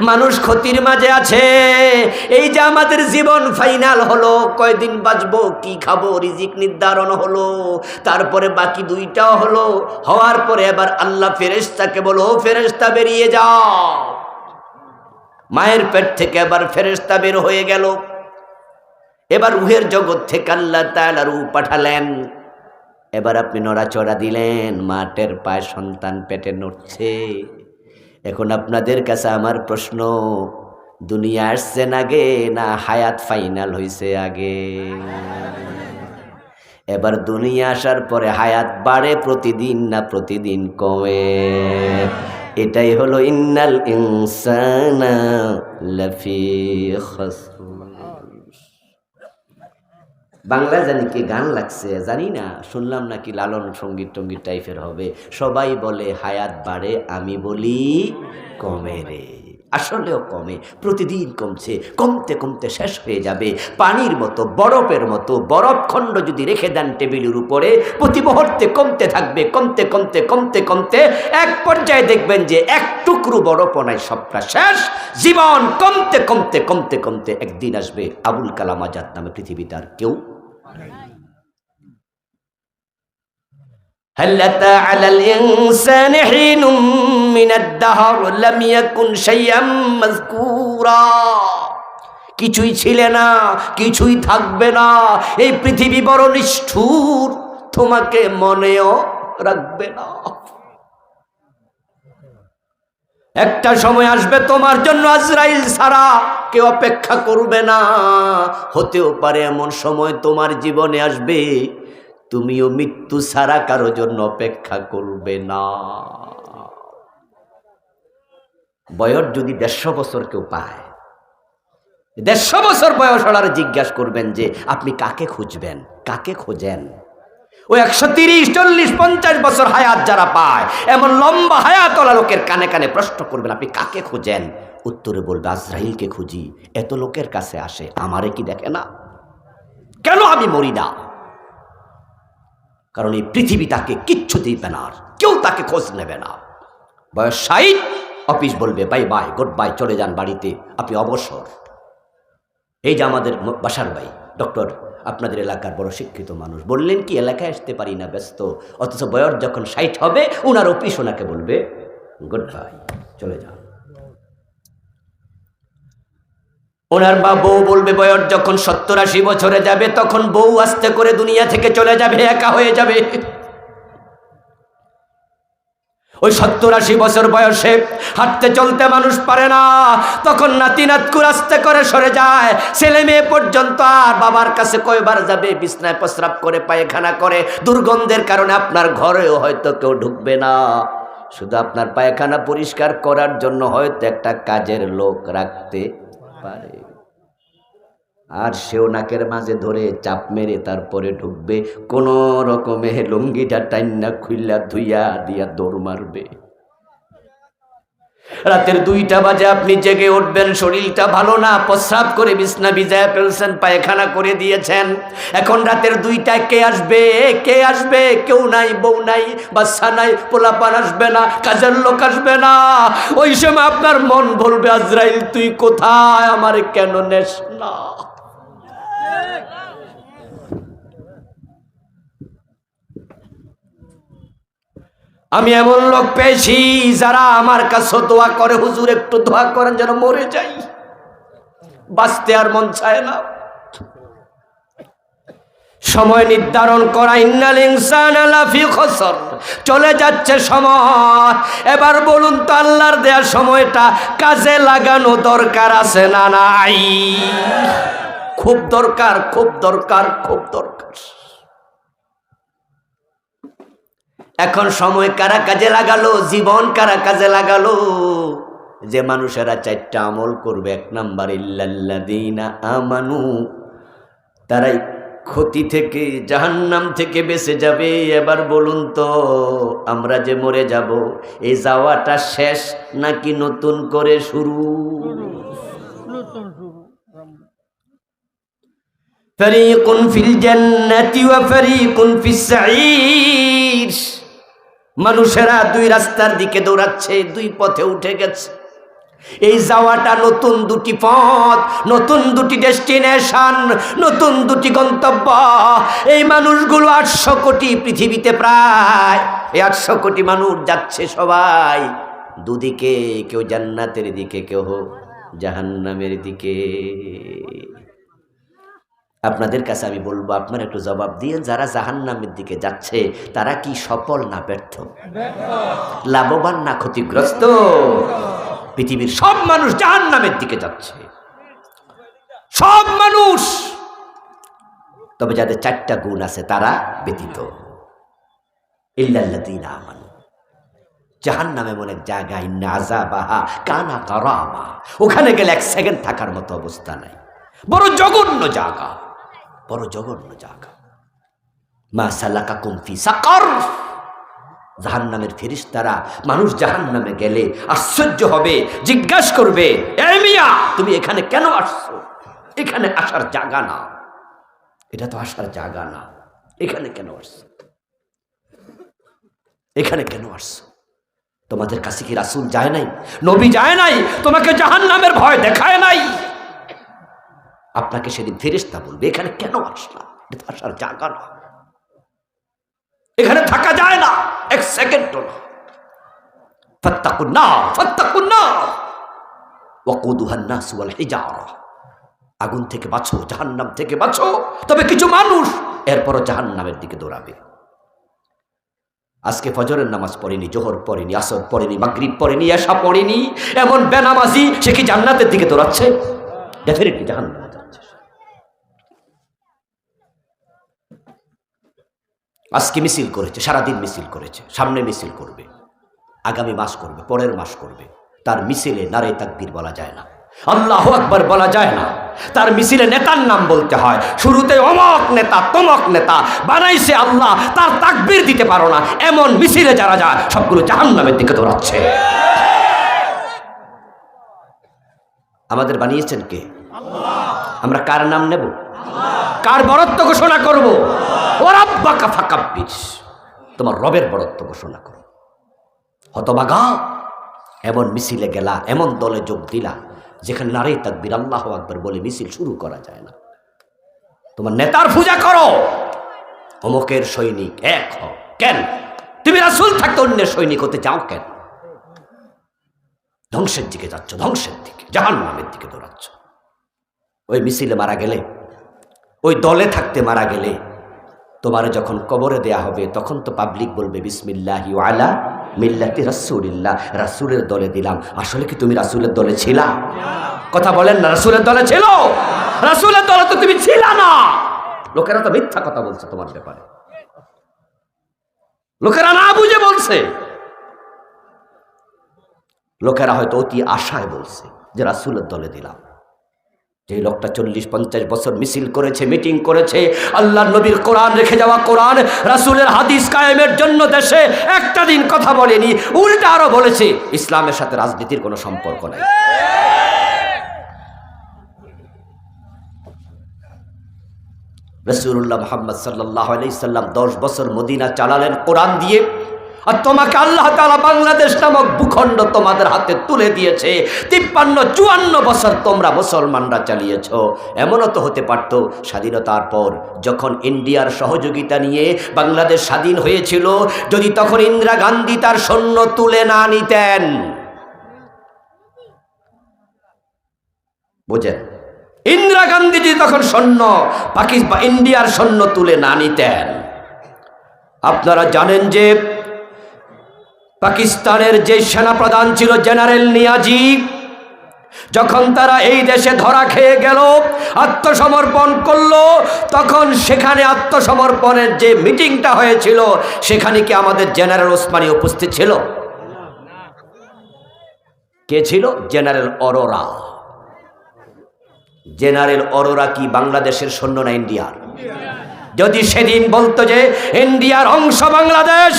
মানুষ ক্ষতির মাঝে আছে। এই যে আমাদের জীবন ফাইনাল হলো, কয়দিন বাঁচবো, কি খাব, রিজিক নির্ধারণ হলো। তারপরে বাকি দুইটাও হলো। হওয়ার পরে এবার আল্লাহ ফেরেস্তাকে বলো ফেরেস্তা বেরিয়ে যাও। মায়ের পেট থেকে এবার ফেরেস্তা বের হয়ে গেল। এবার উহের জগৎ থেকে আল্লাহ তালার রু পাঠালেন। এবার আপনি নড়াচড়া দিলেন মাটের পায়ে সন্তান পেটে নড়ছে। এখন আপনাদের কাছে আমার প্রশ্ন, দুনিয়া আসছেন আগে না হায়াত ফাইনাল হয়েছে আগে? এবার দুনিয়া আসার পরে হায়াত বাড়ে প্রতিদিন না প্রতিদিন কমে? এটাই হলো ইন্নাল ইনসানা লাফি খসর। বাংলা জানি কি গান লাগছে, জানি না, শুনলাম নাকি লালন সংগীত টঙ্গীত টাইপের হবে। সবাই বলে, হায়াত বাড়ে, আমি বলি, কমে রে। আসলেও কমে, প্রতিদিন কমছে, কমতে কমতে শেষ হয়ে যাবে। পানির মতো, বরফের মতো, বরফ খণ্ড যদি রেখে দেন টেবিলের উপরে, প্রতি মুহূর্তে কমতে থাকবে, কমতে কমতে কমতে কমতে। এক পর্যায়ে দেখবেন যে এক টুকরো বরফ নাই, সবটা শেষ। জীবন কমতে কমতে কমতে কমতে একদিন আসবে। আবুল কালাম আজাদ নামে পৃথিবীতে আর কেউ هل أتى على الإنسان حين من الدهر لم يكن شيئا مذكورا কিছুই ছিলে না কিছুই থাকবে না এই পৃথিবী বড় নিষ্ঠুর তোমাকে মনেও রাখবে না একটা সময় আসবে তোমার জন্য আজরাইল ছাড়া কেউ অপেক্ষা করবে না হতেও পারে এমন সময় তোমার জীবনে আসবে তুমিও মৃত্যু ছাড়া কারও জন্য অপেক্ষা করবে না। বয়স যদি দেড়শো বছর কেউ পায়, দেড়শো বছর বয়স হলার জিজ্ঞাসা করবেন যে, আপনি কাকে খুঁজবেন? কাকে খোঁজেন? ওই একশো তিরিশ, চল্লিশ, পঞ্চাশ বছর হায়াত যারা পায়, এমন লম্বা হায়াতলা লোকের কানে কানে প্রশ্ন করবেন, আপনি কাকে খুঁজেন? উত্তরে বলবে, আজরাইলকে খুঁজি, এত লোকের কাছে আসে, আমারে কি দেখে না? কেন আমি মরি না? কারণ এই পৃথিবী তাকে কিচ্ছু দিবে না কেউ তাকে খোঁজ নেবে না। বয়স অফিস বলবে, বাই বাই, গুড বাই, চলে যান বাড়িতে, আপনি অবসর। এই যে আমাদের বাসার ভাই, ডক্টর, আপনাদের এলাকার বড় শিক্ষিত মানুষ, বললেন কি, এলাকায় আসতে পারি না, ব্যস্ত। অথচ বয়স যখন ষাট হবে ওনার অফিস ওনাকে বলবে, গুড বাই, চলে যান। ওনার বা বউ বলবে, বয়স যখন সত্তর আশি বছরে যাবে, তখন বউ আস্তে করে দুনিয়া থেকে চলে যাবে, একা হয়ে যাবে। ওই সত্তর আশি বছর বয়সে হাঁটতে চলতে মানুষ পারে না। তখন নাতি নাতকুর আস্তে করে সরে যায়। ছেলে মেয়ে পর্যন্ত আর বাবার কাছে কয়বার যাবে, বিছনায় প্রস্রাব করে, পায়খানা করে। দুর্গন্ধের কারণে আপনার ঘরেও হয়তো কেউ ঢুকবে না। শুধু আপনার পায়খানা পরিষ্কার করার জন্য হয়তো একটা কাজের লোক রাখতে পারে। আর সেও নাকের মাঝে ধরে চাপ মেরে তারপরে ঢুকবে। কোন রকমে লুঙ্গিটা টাইন্না খুইলা ধুইয়া দিয়া দৌড় মারবে। রাতের দুইটা বাজে আপনি জেগে উঠবেন, শরীরটা ভালো না, প্রস্রাব করে বিছনা ভিজায় ফেলছেন, পায়খানা করে দিয়েছেন। এখন রাতের দুইটায় কে আসবে? কে আসবে? কেউ নাই, বউ নাই, বাচ্চা নাই, পোলাপান আসবে না, কাজের লোক আসবে না। ওই সময় আপনার মন বলবে, আজরাইল, তুই কোথায়? আমার কেন নেস না? আমি এমন লোক পেয়েছি যারা আমার কাছে দোয়া করে, হুজুর একটু দোয়া করেন যেন মরে যাই। বাঁচতে আর মন চায় না। সময় নির্ধারণ করা, ইন্নাল ইনসান লাফি খসর। চলে যাচ্ছে সময়। এবার বলুন তো, আল্লাহর দেওয়ার সময়টা কাজে লাগানো দরকার আছে না নাই? খুব দরকার খুব দরকার খুব দরকার। এখন সময় কারা কাজে লাগালো? জীবন কারা কাজে লাগালো? যে মানুষেরা চারটা আমল করবে, এক নাম্বার আমানু, তারাই ক্ষতি থেকে জাহান্নাম থেকে বেঁচে যাবে। এবার বলুন তো, আমরা যে মরে যাব এই যাওয়াটা শেষ নাকি নতুন করে শুরু? ফরিকুন ফিল জান্নাতি ওয়া ফরিকুন ফিস মানুষেরা দুই রাস্তার দিকে দৌড়াচ্ছে, দুই পথে উঠে গেছে। এই যাওয়াটা নতুন দুটি পথ, নতুন দুটি ডেস্টিনেশন, নতুন দুটি গন্তব্য। এই মানুষগুলো আটশো কোটি পৃথিবীতে প্রায়। এই আটশো কোটি মানুষ যাচ্ছে সবাই। দুদিকে কেউ জান্নাতের দিকে, কেউ জাহান্নামের দিকে। আপনাদের কাছে আমি বলব, আপনারা একটু জবাব দিয়ে যারা জাহান্নামের দিকে যাচ্ছে, তারা কি সফল না ব্যর্থ? লাভবান না ক্ষতিগ্রস্ত? পৃথিবীর সব মানুষ জাহান্নামের দিকে যাচ্ছে। সব মানুষ! তবে যাদের চারটা গুণ আছে, তারা ব্যতীত। ইল্লাল্লাযীনা আমানু। জাহান্নাম এমন এক জায়গা ইন্না আযাবাহা কানা কারামা। ওখানে গেলে এক সেকেন্ড থাকার মতো অবস্থা নাই। বড় জঘন্য জায়গা। বড় জঘন্য জায়গা মা সালাকাকুম ফি সাকার। জাহান্নামের ফেরিস্তারা মানুষ জাহান্নামে গেলে আশ্চর্য হবে, জিজ্ঞাসা করবে তুমি এখানে কেন আসছো? এখানে আসার জায়গা না। এটা তো আসার জায়গা না। এখানে কেন আসছো? এখানে কেন আসছো? তোমাদের কাছে কি রাসুল যায় নাই? নবী যায় নাই? তোমাকে জাহান্নামের ভয় দেখায় নাই? আপনাকে সেদিন ফেরিস্তা বলবে, এখানে কেন আসলাম? এটা আসার জায়গা না এখানে থাকা যায় না, এক সেকেন্ডও না। ফাত্তাকুন নার ফাত্তাকুন নার ওয়াল আগুন থেকে বাঁচো, জাহান্নাম থেকে বাঁচো। তবে কিছু মানুষ এরপরও জাহান্নামের দিকে দৌড়াবে। আজকে ফজরের নামাজ পড়েনি, জোহর পড়েনি, আসর পড়েনি, মাগরিব পড়েনি, এশা পড়েনি। এমন বেনামাজি, সে কি জান্নাতের দিকে দৌড়াচ্ছে? ডেফিনেটলি জাহান্নামে যাচ্ছে আজকে মিছিল করেছে, সারাদিন মিছিল করেছে, সামনে মিছিল করবে, আগামী মাস করবে, পরের মাস করবে। তার মিছিলে নারে তাকবীর বলা যায় না। আল্লাহ আকবার বলা যায় না। তার মিছিলে নেতার নাম বলতে হয়। শুরুতে অমক নেতা, তমক নেতা, বানাইছে আল্লাহ, তার তাকবীর দিতে পারো না। এমন মিছিলে যারা যায়, সবগুলো জাহান্নামের দিকে দৌড়াচ্ছে। আমাদের বানিয়েছেন কে? আমরা কার নাম নেব? কার বরত্ব ঘোষণা করব? ওরাব্বাকা ফাকাব্বির তোমার রবের বরত্ব ঘোষণা করো। হতবাগা এমন মিছিলে গেলা, এমন দলে যোগ দিলা, যেখানে নারী তাকবির আল্লাহ আকবর বলে মিছিল শুরু করা যায় না। তোমার নেতার পূজা করো। অমুকের সৈনিক এক হ কেন? তুমি রাসুল থাকতে অন্যের সৈনিক হতে যাও কেন? ধ্বংসের দিকে যাচ্ছ, ধ্বংসের দিকে জাহান নামের দিকে দৌড়াচ্ছ। ওই মিছিলে মারা গেলে ওই দলে থাকতে মারা গেলে তোমার যখন কবরে দেয়া হবে, তখন তো পাবলিক বলবে, বিসমিল্লাহি আলা মিল্লাতি রাসূলিল্লাহ। রাসূলের দলে দিলাম। আসলে কি তুমি রাসূলের দলে ছিলা? কথা বলেন না, রাসুলের দলে ছিল? রাসূলের দলে তো তুমি ছিলা না! লোকেরা তো মিথ্যা কথা বলছে তোমার ব্যাপারে। লোকেরা না বুঝে বলছে। লোকেরা হয়তো অতি আশায় বলছে যে রাসূলের দলে দিলাম। যে লোকটা চল্লিশ, পঞ্চাশ বছর মিছিল করেছে, মিটিং করেছে আল্লাহ নবীর কোরআন রেখে যাওয়া কোরআন, রাসূলের হাদিস কায়েমের জন্য দেশে একটা দিন কথা বলেনি, উল্টা আরও বলেছে, ইসলামের সাথে রাজনীতির কোনো সম্পর্ক নাই। রসুল্লাহ মোহাম্মদ সাল্লাহ সাল্লাম দশ বছর মদিনা চালালেন কোরআন দিয়ে। আর তোমাকে আল্লাহ তালা বাংলাদেশ নামক ভূখণ্ড তোমাদের হাতে তুলে দিয়েছে। তিপ্পান্ন, চুয়ান্ন বছর তোমরা মুসলমানরা চালিয়েছ। এমনও তো হতে পারত স্বাধীনতার পর যখন ইন্ডিয়ার সহযোগিতা নিয়ে বাংলাদেশ স্বাধীন হয়েছিল, যদি তখন ইন্দিরা গান্ধী তার সৈন্য তুলে না নিতেন। বোঝেন? ইন্দিরা গান্ধীজি তখন সৈন্য পাকিস্তান ইন্ডিয়ার সৈন্য তুলে না নিতেন। আপনারা জানেন যে পাকিস্তানের যে সেনাপ্রধান ছিল জেনারেল নিয়াজি, যখন তারা এই দেশে ধরা খেয়ে গেল, আত্মসমর্পণ করল, তখন সেখানে আত্মসমর্পণের যে মিটিংটা হয়েছিল, সেখানে কি আমাদের জেনারেল ওসমানী উপস্থিত ছিল? কে ছিল? জেনারেল অরোরা। জেনারেল অরোরা কি বাংলাদেশের সৈন্য না ইন্ডিয়ার? যদি সেদিন বলতো যে, ইন্ডিয়ার অংশ বাংলাদেশ!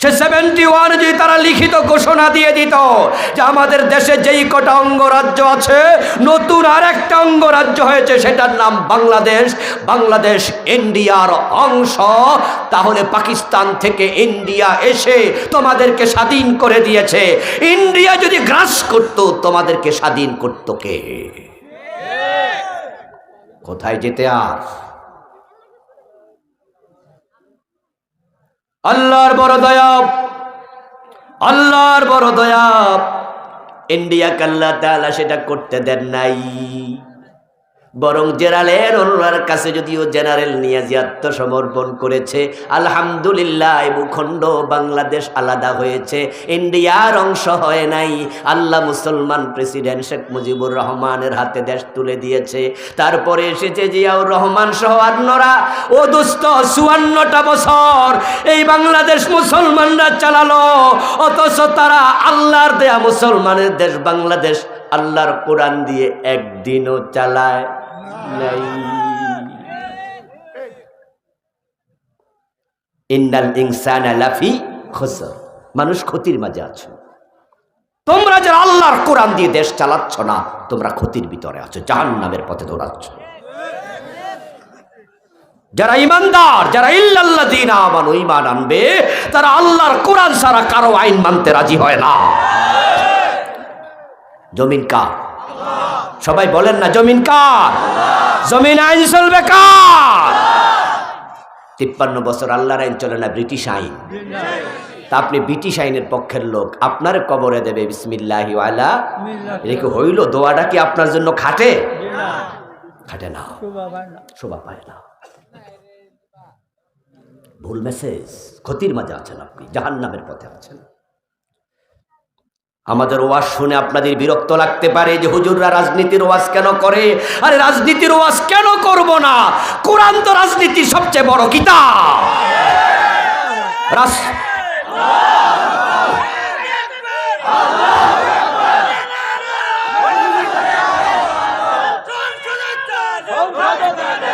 সে সেভেন্টি ওয়ান যদি তারা লিখিত ঘোষণা দিয়ে দিত যে আমাদের দেশে যেই কটা অঙ্গরাজ্য আছে, নতুন আর একটা অঙ্গরাজ্য হয়েছে, সেটার নাম বাংলাদেশ। বাংলাদেশ ইন্ডিয়ার অংশ। তাহলে পাকিস্তান থেকে ইন্ডিয়া এসে তোমাদেরকে স্বাধীন করে দিয়েছে। ইন্ডিয়া যদি গ্রাস করত, তোমাদেরকে স্বাধীন করতো কে? কোথায় যেতে আর? আল্লাহর বড় দয়াব আল্লাহর বড় দয়াব ইন্ডিয়া কাল্লা তালা সেটা করতে দেন নাই। বরং জেনারেল অনুরার কাছে যদিও জেনারেল নিয়াজি আত্মসমর্পণ করেছে, আলহামদুলিল্লাহ, ভূখণ্ড বাংলাদেশ আলাদা হয়েছে, ইন্ডিয়ার অংশ হয় নাই। আল্লাহ মুসলমান প্রেসিডেন্ট শেখ মুজিবুর রহমানের হাতে দেশ তুলে দিয়েছে। তারপরে এসেছে জিয়াউর রহমান সহ অন্যরা ও দুস্থ, চুয়ান্নটা বছর এই বাংলাদেশ মুসলমানরা চালালো, অথচ তারা আল্লাহর দেয়া মুসলমানের দেশ বাংলাদেশ আল্লাহর কোরআন দিয়ে একদিনও চালায়। মানুষ ক্ষতির মাঝে আছো। তোমরা যারা আল্লাহর কোরআন দিয়ে দেশ চালাচ্ছ না, তোমরা ক্ষতির ভিতরে আছো জাহান নামের পথে দৌড়াচ্ছ। যারা ইমানদার, যারা ইল্লাল্লাহ দিন আমানো ইমান আনবে, তারা আল্লাহর কোরআন ছাড়া কারও আইন মানতে রাজি হয় না। জমিন কার? সবাই বলেন না, জমিন কার? জমিন আইন চলবে কার? তিপ্পান্ন বছর আল্লাহর আইন চলে না, ব্রিটিশ আইন। তা আপনি ব্রিটিশ আইনের পক্ষের লোক, আপনার কবরে দেবে বিসমিল্লাহি ওয়ালা রেখে হইল, দোয়াটা কি আপনার জন্য খাটে? খাটে না। শোভা পায় না। ভুল মেসেজ ক্ষতির মাঝে আছেন আপনি, জাহান্নামের পথে আছেন। আমাদের ওয়াজ শুনে আপনাদের বিরক্ত লাগতে পারে যে হুজুররা রাজনীতির ওয়াজ কেন করে? আরে রাজনীতির ওয়াজ কেন করব না? কোরআন তো রাজনীতির সবচেয়ে বড় রাস-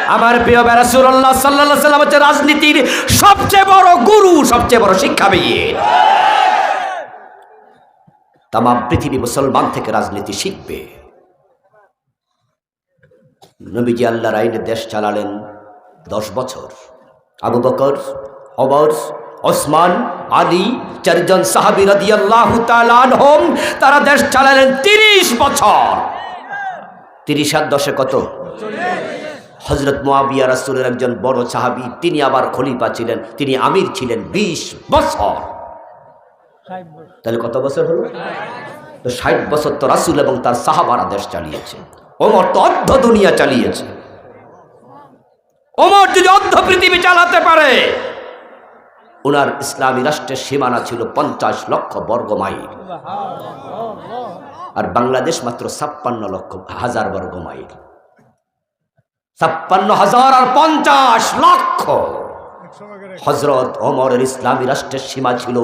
আমার প্রিয় বেরাসুল্লাহ সাল্লাহ সাল্লাম হচ্ছে রাজনীতির সবচেয়ে বড় গুরু, সবচেয়ে বড় শিক্ষাবিদ। তাম পৃথিবী মুসলমান থেকে রাজনীতি শিখবে। নবীজি আল্লাহর আইনে দেশ চালালেন দশ বছর। আবু বকর অবর ওসমান, আলী, চারজন সাহাবি রাদি আল্লাহ হোম তারা দেশ চালালেন তিরিশ বছর। তিরিশ আর দশে কত? হজরত মোয়াবিয়া রাসুলের একজন বড় সাহাবি, তিনি আবার খলিফা ছিলেন, তিনি আমির ছিলেন বিশ বছর। তাহলে কত বছর হলো? তো ষাট বছর তো রাসুল এবং তার সাহাবারা দেশ চালিয়েছে। ওমর তো অর্ধ দুনিয়া চালিয়েছে। ওমর যদি অর্ধ পৃথিবী চালাতে পারে ওনার ইসলামী রাষ্ট্রের সীমানা ছিল পঞ্চাশ লক্ষ বর্গ মাইল। আর বাংলাদেশ মাত্র ছাপ্পান্ন লক্ষ হাজার বর্গ মাইল। ছাপ্পান্ন হাজার আর পঞ্চাশ লক্ষ। হজরত ওমরের ইসলামী রাষ্ট্রের সীমা ছিল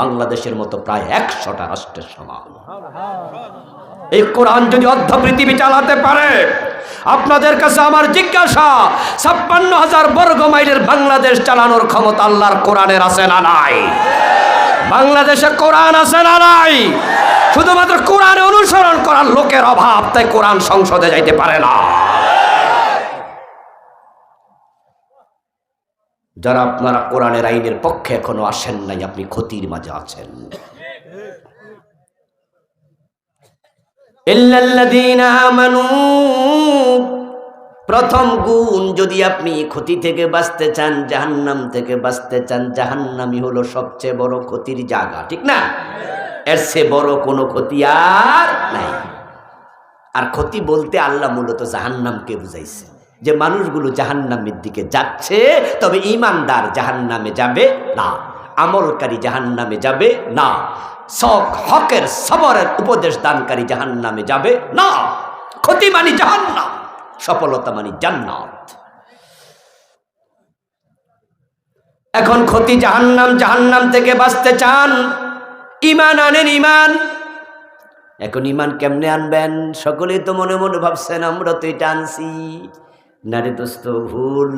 বাংলাদেশের মতো প্রায় একশোটা রাষ্ট্রের সমান। এই কোরআন যদি অর্ধ পৃথিবী চালাতে পারে, আপনাদের কাছে আমার জিজ্ঞাসা, ছাপ্পান্ন হাজার বর্গ মাইলের বাংলাদেশ চালানোর ক্ষমতা আল্লাহর কোরআনের আছে না নাই? বাংলাদেশে কোরআন আছে না নাই? শুধুমাত্র কোরআনে অনুসরণ করার লোকের অভাব, তাই কোরআন সংসদে যাইতে পারে না। যারা আপনারা কোরআনের আইনের পক্ষে এখনও আসেন নাই, আপনি ক্ষতির মাঝে আছেন। প্রথম গুণ যদি আপনি ক্ষতি থেকে বাঁচতে চান, জাহান্নাম থেকে বাঁচতে চান, জাহান্নামই হলো সবচেয়ে বড় ক্ষতির জায়গা, ঠিক না? এর সে বড় কোনো ক্ষতি আর নাই। আর ক্ষতি বলতে আল্লাহ মূলত জাহান্নামকে বুঝাইছে যে মানুষগুলো জাহান্নামের দিকে যাচ্ছে, তবে ইমানদার জাহান্নামে যাবে না। আমলকারী জাহান্নামে যাবে না। শখ হকের সবরের উপদেশ দানকারী জাহান্নামে যাবে না। ক্ষতি মানি জাহান্নাম সফলতা মানি জান্নাত। এখন ক্ষতি জাহান্নাম জাহান্নাম থেকে বাঁচতে চান। ইমান আনেন ইমান এখন ইমান কেমনে আনবেন? সকলেই তো মনে মনে ভাবছেন, আমরা তো এটা আনছি। না রে দোস্ত ভুল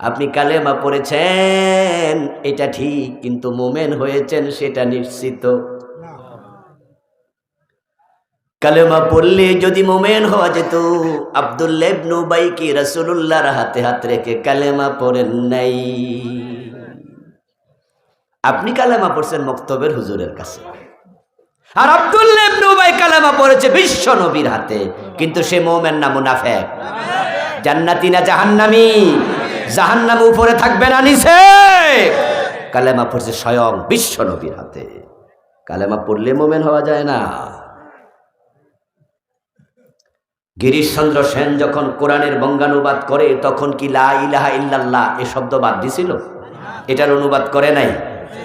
আপনি কালেমা পড়েছেন, এটা ঠিক, কিন্তু মোমেন হয়েছেন, সেটা নিশ্চিত। কালেমা পড়লে যদি মোমেন হওয়া যেত আবদুল্লেবনু বাইকি রসুল্লাহর হাতে হাত রেখে কালেমা পড়েন নাই? আপনি কালেমা পড়ছেন মক্তবের হুজুরের কাছে। আর আবদুল্লেবনু বাই কালেমা পড়েছে বিশ্ব নবীর হাতে, কিন্তু সে মোমেন না, মুনাফেক। জান্নাতি না জাহান্নামি? জাহান্নাম উপরে থাকবে না নিচে। কালেমা পড়ছে স্বয়ং বিশ্ব নবীর হাতে। কালেমা পড়লে মোমেন হওয়া যায় না। গিরিশচন্দ্র সেন যখন কোরআনের বঙ্গানুবাদ করে, তখন কি লা ইলাহা ইল্লাল্লাহ এ শব্দ বাদ দিছিল? এটার অনুবাদ করে নাই।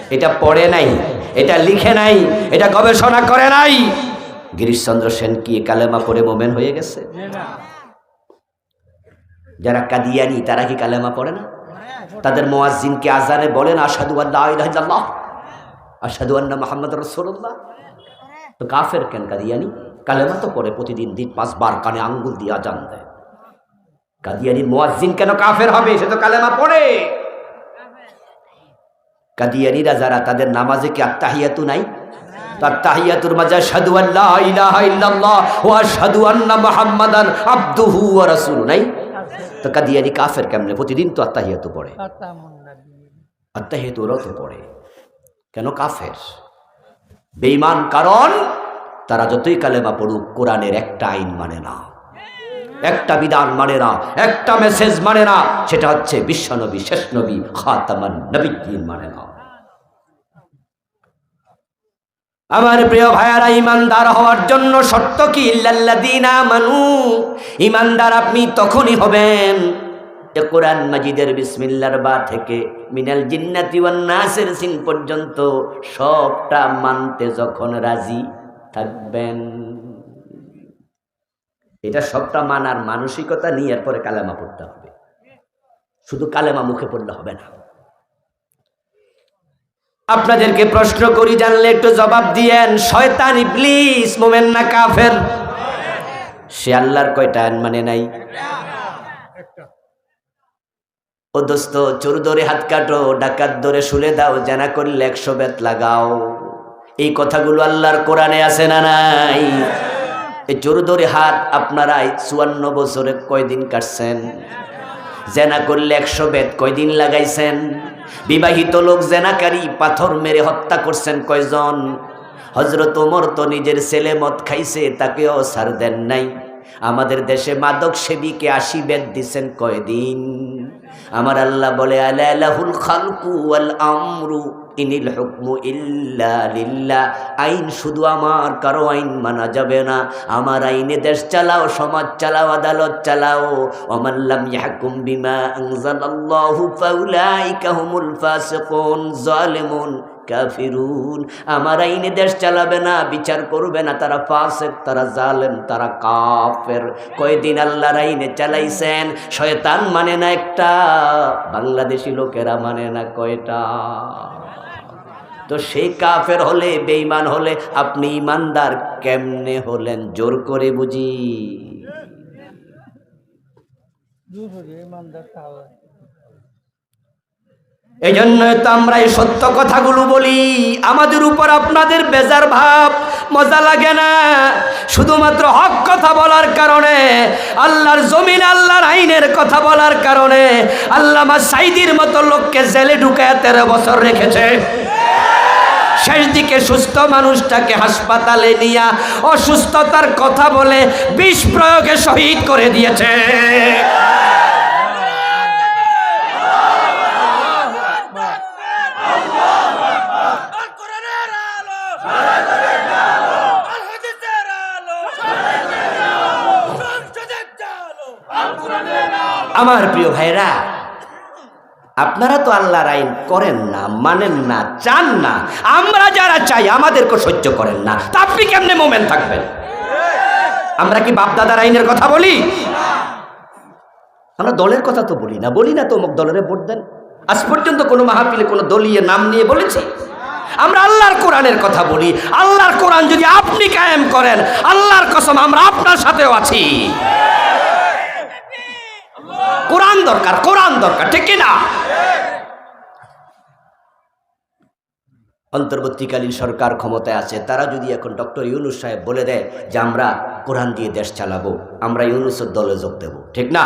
এটা পড়ে নাই। এটা লিখে নাই। এটা গবেষণা করে নাই। গিরিশচন্দ্র সেন কি কালেমা পড়ে মোমেন হয়ে গেছে? যারা কাদিয়ানি, তারা কি কালেমা পড়ে না? তাদের মোয়াজ্জিনকে আজানে বলেন আসাদু আল্লাহ আসাদু আন্না মোহাম্মদ রসুল্লাহ তো কাফের কেন কাদিয়ানি? কালেমা তো পড়ে প্রতিদিন, দিন পাঁচবার কানে আঙ্গুল দিয়ে আজান দেয়। কাদিয়ানির মোয়াজ্জিন কেন কাফের হবে? সে তো কালেমা পড়ে। কাদিয়ানিরা যারা, তাদের নামাজে কি আত্মাহিয়াতু নাই? তার তাহিয়াতুর মাঝে সাধু আল্লাহ ইলাহা সাধু আন্না মুহাম্মাদান আবদুহু ওয়া রাসূলু নাই? তো কাদিয়ানি কাফের কেমনে? প্রতিদিন তো আত্মাহিয়াতু পড়ে। আত্মাহিয়াতু ওরাও তো পড়ে। কেন কাফের? বেঈমান কারণ, তারা যতই কালেমা পড়ুক, কোরআনের একটা আইন মানে না। একটা বিধান মানে না। একটা মেসেজ মানে না। সেটা হচ্ছে বিশ্বনবী শেষ নবী খাতামান নবী মানে না। আমার প্রিয় ভাইয়ারা, ইমানদার হওয়ার জন্য শর্ত কি? ইল্লাল্লাযীনা মানু ইমানদার আপনি তখনই হবেন যে কোরআন মাজিদের বিসমিল্লার বা থেকে মিনাল জিন্নাতি নাসের সিন পর্যন্ত সবটা মানতে যখন রাজি থাকবেন। এটা সবটা মানার মানসিকতা নিয়ে এরপরে কালেমা পড়তে হবে। শুধু কালেমা মুখে পড়লে হবে না। আপনাদেরকে প্রশ্ন করি, জানলে একটু জবাব দিয়েন। শয়তান, ইবলিস, মোমেন না কাফের? সে আল্লাহর কয়টা মানে নাই? ও দোস্ত, চোর ধরে হাত কাটো, ডাকাত ধরে শুলে দাও, জানা করলে একশো বেত লাগাও। এই কথাগুলো আল্লাহর কোরআনে আছে না নাই? এই চোর ধরে হাত আপনারা এই চুয়ান্ন বছরে কয়দিন কাটছেন? জেনা করলে একশো বেদ কয়দিন লাগাইছেন? বিবাহিত লোক জেনাকারী, পাথর মেরে হত্যা করছেন কয়জন? হজরত ওমর তো নিজের ছেলে মদ খাইছে, তাকেও সার দেন নাই। আমাদের দেশে মাদক সেবীকে আশি বেদ দিছেন কয়দিন? আমার আল্লাহ বলে আল্লাহুল খালকু আল আমরু। ইনিল হুকমু ইল্লা আইন শুধু আমার, কারও আইন মানা যাবে না। আমার আইনে দেশ চালাও, সমাজ চালাও, আদালত চালাও। অমাল্লাম ইয়াহকুম বিমা আনজালাল্লাহু ফাউলাইকা হুমুল ফাসিকুন, জালিমুন কাফিরুন। আমার আইনে দেশ চালাবে না, বিচার করবে না। তারা ফাসেক, তারা জালেম, তারা কাফের। কয়দিন আল্লাহর আইনে চালাইছেন? শয়তান মানে না একটা, বাংলাদেশি লোকেরা মানে না কয়টা? তো সেই কাফের হলে, বেঈমান হলে আপনি ইমানদার কেমনে হলেন? জোর করে বুঝি। এই জন্য তো আমরা এই সত্য কথাগুলো বলি, আমাদের উপর আপনাদের বেজার ভাব, মজা লাগে না। শুধুমাত্র হক কথা বলার কারণে, আল্লাহর জমিন, আল্লাহর আইনের কথা বলার কারণে আল্লামা সাইদির মতো লোককে জেলে ঢুকায় তেরো বছর রেখেছে। শেষ দিকে সুস্থ মানুষটাকে হাসপাতালে নিয়ে অসুস্থতার কথা বলে বিষ প্রয়োগে শহীদ করে দিয়েছে। আমার প্রিয় ভাইরা আপনারা তো আল্লাহর আইন করেন না, মানেন না, চান না। আমরা যারা চাই, আমাদেরকে সহ্য করেন না। তা আপনি কেমনে মোমেন্ট থাকবেন? আমরা কি বাপদাদার আইনের কথা বলি? আমরা দলের কথা তো বলি না। বলি না তো অমুক দলের ভোট দেন। আজ পর্যন্ত কোনো মাহফিলে কোনো দলীয় নাম নিয়ে বলেছি? আমরা আল্লাহর কোরআনের কথা বলি। আল্লাহর কোরআন যদি আপনি কায়েম করেন, আল্লাহর কসম আমরা আপনার সাথেও আছি। কোরআন দরকার কোরআন দরকার, ঠিক না অন্তর্বর্তীকালীন সরকার ক্ষমতায় আছে, তারা যদি এখন ডক্টর ইউনুস সাহেব বলে দেয় যে আমরা কোরআন দিয়ে দেশ চালাবো, আমরা ইউনুসের দলে যোগ দেব, ঠিক না?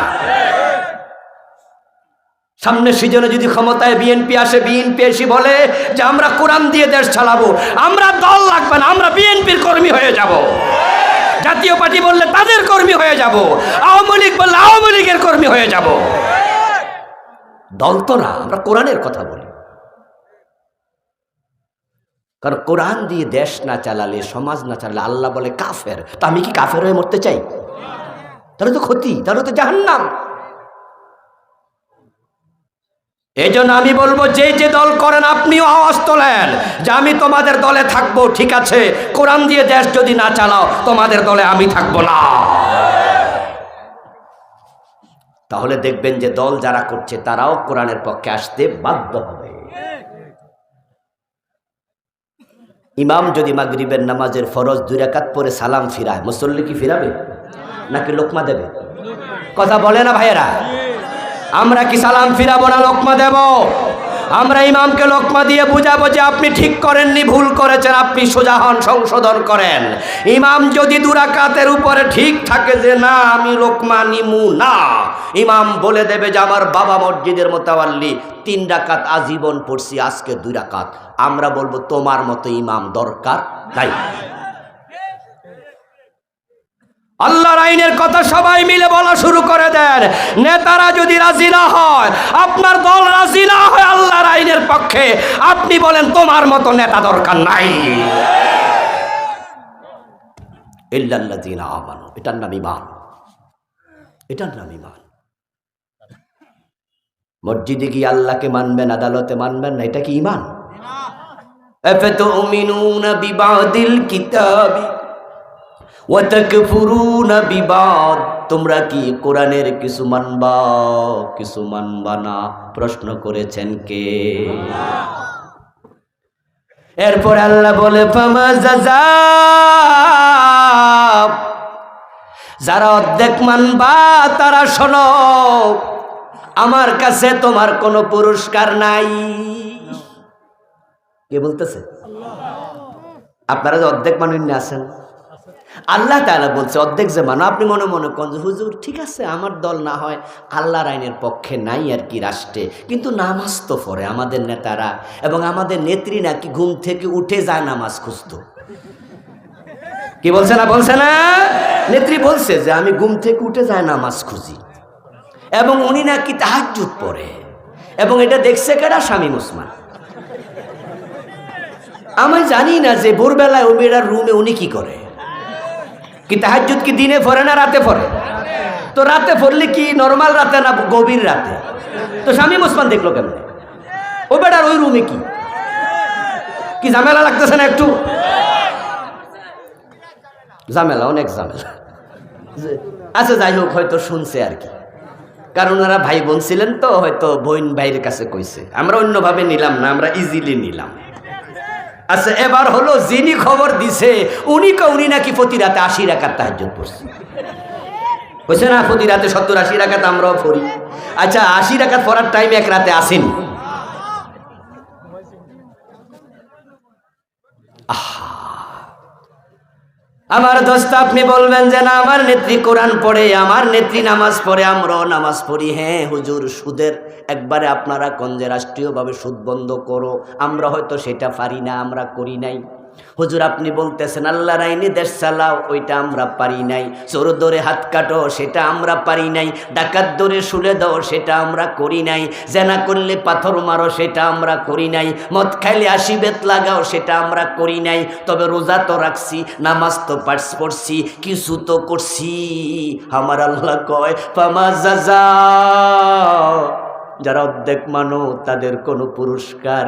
সামনের সিজনে যদি ক্ষমতায় বিএনপি আসে, বিএনপি এসে বলে যে আমরা কোরআন দিয়ে দেশ চালাবো, আমরা দল লাগবে না, আমরা বিএনপির কর্মী হয়ে যাব। জাতীয় পার্টি বললে তাদের কর্মী হয়ে যাব। আওয়ামী লীগ বললে আওয়ামী লীগের কর্মী হয়ে যাব। দল তো না, আমরা কোরআনের কথা বলি। কারণ কোরআন দিয়ে দেশ না চালালে, সমাজ না চালালে আল্লাহ বলে কাফের। তা আমি কি কাফের হয়ে মরতে চাই? তাহলে তো ক্ষতি, তাহলে তো জাহান্নাম। এই জন্য আমি বলব, যে যে দল করেন, আপনিও আওয়াজ তোলেন। যে আমি তোমাদের দলে থাকব, ঠিক আছে। কোরআন দিয়ে দেশ যদি না চালাও, তোমাদের দলে আমি থাকব না। তাহলে দেখবেন যে দল যারা করছে, তারাও কোরআনের পক্ষে আসতে বাধ্য হবে। ইমাম যদি মাগরিবের নামাজের ফরজ দুই রাকাত পরে সালাম ফিরায়, মুসল্লি কি ফিরাবে? নাকি লোকমা দেবে? কথা বলে না ভাইয়েরা? আমরা কি সালাম ফিরাবো না লোকমা দেব? আমরা ইমামকে লোকমা দিয়ে বুঝাবো যে আপনি ঠিক করেননি, ভুল করেছেন, আপনি সোজা হন, সংশোধন করেন। ইমাম যদি দুরাকাতের উপরে ঠিক থাকে যে না, আমি লোকমা নিমু না। ইমাম বলে দেবে যে আমার বাবা মসজিদের মোতাবাল্লি, তিন রাকাত আজীবন পড়ছি, আজকে দুই রাকাত। আমরা বলব তোমার মতো ইমাম দরকার নাই। আল্লাহর আইনের কথা সবাই মিলে বলা শুরু করে দেন। নেতারা যদি রাজি না হয় আপনার দল রাজি না হয় আল্লাহর আইনের পক্ষে আপনি বলেন তোমার মতো নেতা দরকার নাই। আমানু এটার নাম ইমান এটার নাম ইমান মসজিদে গিয়ে আল্লাহকে মানবেন আদালতে মানবেন না এটা কি ইমান আফাতুমিনুনা বিবাদিল কিতাবি। বিবাদ। তোমরা কি কোরআনের কিছু মানবা? কিছু মানবা না? প্রশ্ন করেছেন কে? এরপর আল্লাহ বলে যারা অর্ধেক মানবা, তারা শোনো, আমার কাছে তোমার কোনো পুরস্কার নাই। কে বলতেছে? আপনারা যে অর্ধেক মানুষ আসেন আল্লাহ তাআলা বলছে, অর্ধেক যে মানো আপনি মনে মনে করেন যে, হুজুর, ঠিক আছে, আমার দল না হয়, আল্লাহর আইনের পক্ষে নাই আর কি রাষ্ট্রে। কিন্তু নামাজ তো পড়ে আমাদের নেতারা। এবং আমাদের নেত্রী নাকি ঘুম থেকে উঠে যায় নামাজ খুঁজতো। কি বলছে না বলছে না? নেত্রী বলছে যে, আমি ঘুম থেকে উঠে যায় নামাজ খুঁজি। এবং উনি নাকি তাহাজ্জুদ পড়ে। এবং এটা দেখছে কেডা স্বামী মুসমান। আমি জানি না যে, ভোরবেলায় ও মেয়েরার রুমে উনি কি করে? কি তাহাজ্জুদ কি দিনে পড়ে না রাতে পড়ে তো রাতে পড়লে কি নর্মাল রাতে না গভীর রাতে? তো স্বামী মুসমান দেখল কেন ও বেটার ওই রুমে কি? কি ঝামেলা লাগতেছে না একটু? ঝামেলা, অনেক ঝামেলা। আচ্ছা যাই হোক, হয়তো শুনছে আর কি। কারণ ওরা ভাই বোন ছিলেন তো, হয়তো বোন ভাইয়ের কাছে কইছে। আমরা অন্যভাবে নিলাম না, আমরা ইজিলি নিলাম। আচ্ছা এবার হলো যিনি খবর দিছে, উনি কে উনি নাকি প্রতি রাতে আশি রাখার তাহাজ্জুদ পড়ছে বুঝছে না প্রতি রাতে সত্তর, আশি রাখাত আমরাও পড়ি। আচ্ছা আশি রাখাত পড়ার টাইম এক রাতে আসেন। আমার দোস্ত, আপনি বলবেন যে না, আমার নেত্রী কোরআন পড়ে, আমার নেত্রী নামাজ পড়ে, আমরাও নামাজ পড়ি। হ্যাঁ হুজুর, সুদের একবারে আপনারা কঞ্জে রাষ্ট্রীয়ভাবে সুদ বন্ধ করো, আমরা হয়তো সেটা পারি না, আমরা করি নাই। হুজুর, আপনি বলতেছেন, আল্লাহর আইনে দেশ চালাও, ওইটা আমরা পারি নাই। চোর দরে হাত কাটো, সেটা আমরা পারি নাই। ডাকাত দরে শুলে দাও, সেটা আমরা করি নাই। জেনা করলে পাথর মারো, সেটা আমরা করি নাই। মদ খাইলে আশি বেত লাগাও, সেটা আমরা করি নাই। তবে রোজা তো রাখছি, নামাজ তো পাঠ পড়ছি, কিছু তো করছি। আমার আল্লাহ কয় যা যারা অর্ধেক মানো তাদের কোনো পুরস্কার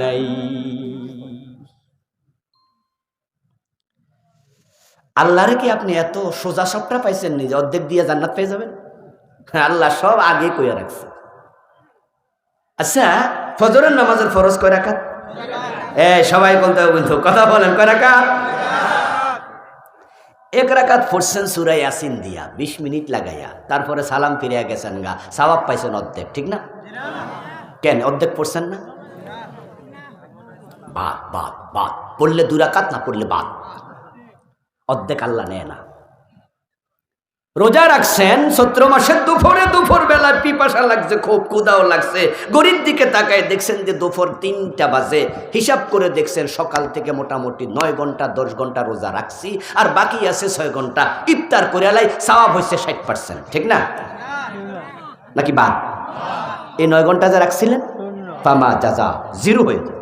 নাই। আল্লাহরে কি আপনি এত সোজা সবটা পাইছেন নি যে অর্ধেক দিয়ে জান্নাত পেয়ে যাবেন? আল্লাহ সব আগে কইয়া রাখছে। আচ্ছা ফজরের নামাজের ফরজ কয় রাখাত এ, সবাই বলতে কিন্তু কথা বলেন, কয় রাখাত এক রাকাত পড়ছেন সুরাই আসিন দিয়া, বিশ মিনিট লাগাইয়া, তারপরে সালাম ফিরিয়া গেছেন গা সাবাব পাইছেন অর্ধেক, ঠিক না? কেন, অর্ধেক পড়ছেন না? বাদ বাদ বাদ, পড়লে দুরাকাত না পড়লে বাদ? অর্ধেক আল্লাহ নেয় না। রোজা রাখছেন, সত্র মাসের দুপুরে দুপুর বেলা পিপাসা লাগছে, খুব কুদাও লাগছে। গরিব দিকে তাকায় দেখছেন যে দুপুর তিনটা বাজে। হিসাব করে দেখছেন সকাল থেকে মোটামুটি নয় ঘণ্টা, দশ ঘণ্টা রোজা রাখছি, আর বাকি আছে ছয় ঘণ্টা। ইফতার করে আলাই, সাওয়াব হয়েছে ষাট পার্সেন্ট ঠিক না? নাকি বাদ? এই নয় ঘণ্টা যা রাখছিলেন পামা যা জিরো হয়ে যায়।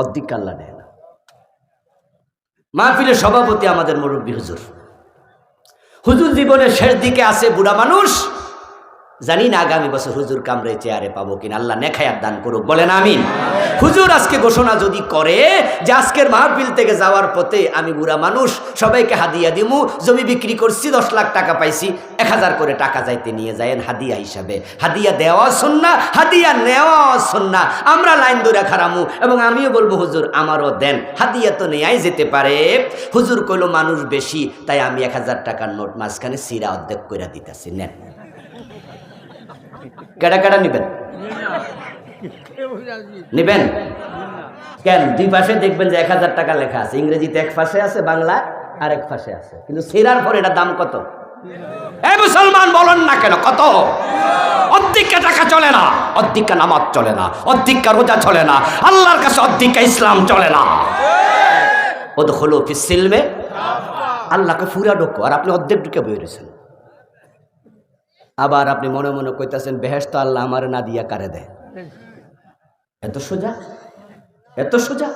অর্ধেক আল্লাহ নেয় মাহফিলের সভাপতি আমাদের মুরব্বী হুজুর। হুজুর জীবনের শেষ দিকে আছে বুড়া মানুষ জানি না আগামী বছর হুজুর কামড়ে চেয়ারে পাবো কিনা, আল্লাহ নেখায়ার দান করুক, বলেন আমিন। হুজুর আজকে ঘোষণা যদি করে যে আজকের মাহফিল থেকে যাওয়ার পথে আমি বুড়া মানুষ, সবাইকে হাদিয়া দিমু, জমি বিক্রি করছি, দশ লাখ টাকা পাইছি, এক হাজার করে টাকা যাইতে নিয়ে যায়েন হাদিয়া হিসাবে। হাদিয়া দেওয়া সন্না, হাদিয়া নেওয়া সন্না। আমরা লাইন ধরে খারামু, এবং আমিও বলব, হুজুর, আমারও দেন। হাদিয়া তো নেয়াই যেতে পারে। হুজুর কইলো, মানুষ বেশি, তাই আমি এক হাজার টাকার নোট মাঝখানে সিরা অর্ধেক করে দিতেছি, নেন। কেডা কেডা নিবেন? নিবেন? কেন? দুই পাশে দেখবেন যে এক হাজার টাকা লেখা আছে। ইংরেজিতে এক পাশে আছে, বাংলা আর এক পাশে আছে। কিন্তু সেরার পর এটা দাম কত? এই মুসলমান বলেন না কেন? কত? অর্ধেকটা টাকা চলে না অর্ধেকটা নামাজ চলে না অর্ধেকটা রোজা চলে না, আল্লাহর কাছে অর্ধেকটা ইসলাম চলে না। ও তো হলো ফিসিলমে আল্লাহকে ফুরা ঢোকো। আর আপনি অর্ধেক ঢুকে বই রয়েছেন। আবার আপনি মনে মনে কইতাছেন তো আল্লাহ আমার না দিয়া কারে দেয়? এত সোজা? এত সোজা?